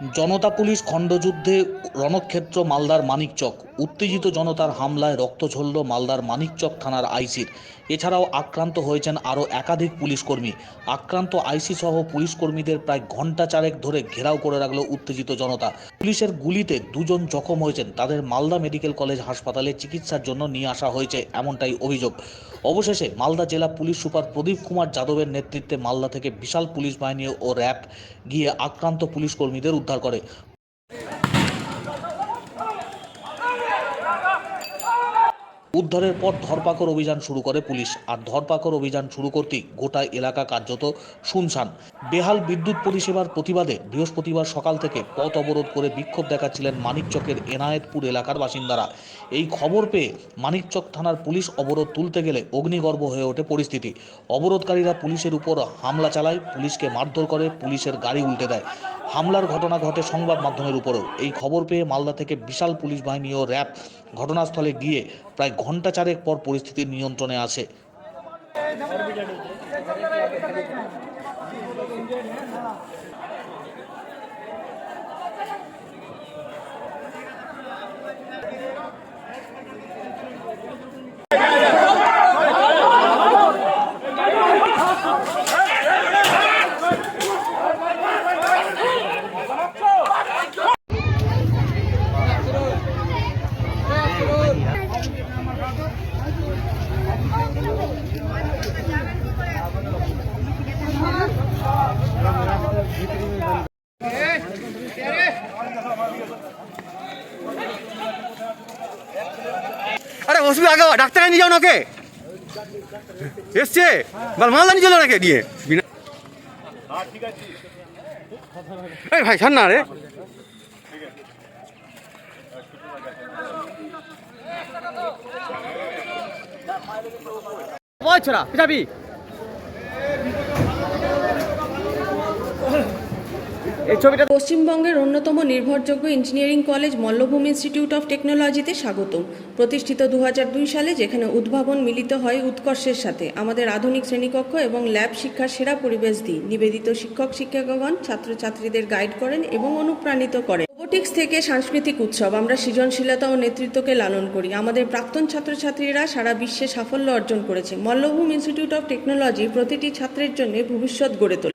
জনতা police খণ্ডযুদ্ধে রণক্ষেত্র মালদার মানিকচক। উত্তেজিত জনতার হামলায় রক্ত ঝরল মালদার মানিকচক থানার আইসির। এছাড়াও আক্রান্ত হয়েছেন আরও একাধিক পুলিশকর্মী আক্রান্ত আইসি সহ পুলিশকর্মীদের প্রায় ঘণ্টা চারেক ধরে ঘেরাও করে রাখল উত্তেজিত জনতা। পুলিশের গুলিতে দুজন জখম হয়েছেন। তাদের মালদা মেডিকেল কলেজ হাসপাতালে চিকিৎসার জন্য নিয়ে আসা হয়েছে এমনটাই অভিযোগ। অবশেষে মালদা জেলা পুলিশ সুপার প্রদীপ কুমার যাদবের নেতৃত্বে মালদা থেকে বিশাল পুলিশ বাহিনী ও র্যাব গিয়ে আক্রান্ত পুলিশ কর্মীদের উদ্ধার করে। উদ্ধারের পর ধরপাকড় অভিযান শুরু করে পুলিশ। আর ধরপাকড় অভিযান শুরু করতেই গোটা এলাকা কার্যত শুনশান। বেহাল বিদ্যুৎ পরিষেবার প্রতিবাদে বৃহস্পতিবার সকাল থেকে পথ অবরোধ করে বিক্ষোভ দেখাচ্ছিলেন মানিকচকের এনায়েতপুর এলাকার বাসিন্দারা। এই খবর পেয়ে মানিকচক থানার পুলিশ অবরোধ তুলতে গেলে অগ্নিগর্ভ হয়ে ওঠে পরিস্থিতি। অবরোধকারীরা পুলিশের উপর হামলা চালায়, পুলিশকে মারধর করে, পুলিশের গাড়ি উল্টে দেয়। হামলার ঘটনা ঘটে সংবাদ মাধ্যমের উপরেও। এই খবর পেয়ে মালদা থেকে বিশাল পুলিশ বাহিনী ও র্যাব ঘটনাস্থলে গিয়ে প্রায় ঘণ্টা চারেক পর পরিস্থিতি নিয়ন্ত্রণে আসে। আরে অসুবিধা, আগে ডাক্তার নিয়ে যাও নাকে এসছে, বল, মালদা নিয়ে চলো নাকি দিয়ে। বিনা এই ভাই, ছাড় না রে। ছড়া, যাবি? এই ছবিটা পশ্চিমবঙ্গের অন্যতম নির্ভরযোগ্য engineering college Mallabhumi institute of টেকনোলজিতে স্বাগতম। প্রতিষ্ঠিত দু হাজার দুই সালে যেখানে উদ্ভাবন মিলিত হয় উৎকর্ষের সাথে, আমাদের আধুনিক শ্রেণীকক্ষ এবং ল্যাব শিক্ষার সেরা পরিবেশ দিই নিবেদিত শিক্ষক শিক্ষকগণ ছাত্রছাত্রীদের গাইড করেন এবং অনুপ্রাণিত করেন। রোবোটিক্স থেকে সাংস্কৃতিক উৎসব, আমরা সৃজনশীলতা ও নেতৃত্বকে লালন করি। আমাদের প্রাক্তন ছাত্রছাত্রীরা সারা বিশ্বে সাফল্য অর্জন করেছে। মল্লভূম ইনস্টিটিউট অফ টেকনোলজি প্রতিটি ছাত্রের জন্য ভবিষ্যৎ গড়ে তোলে।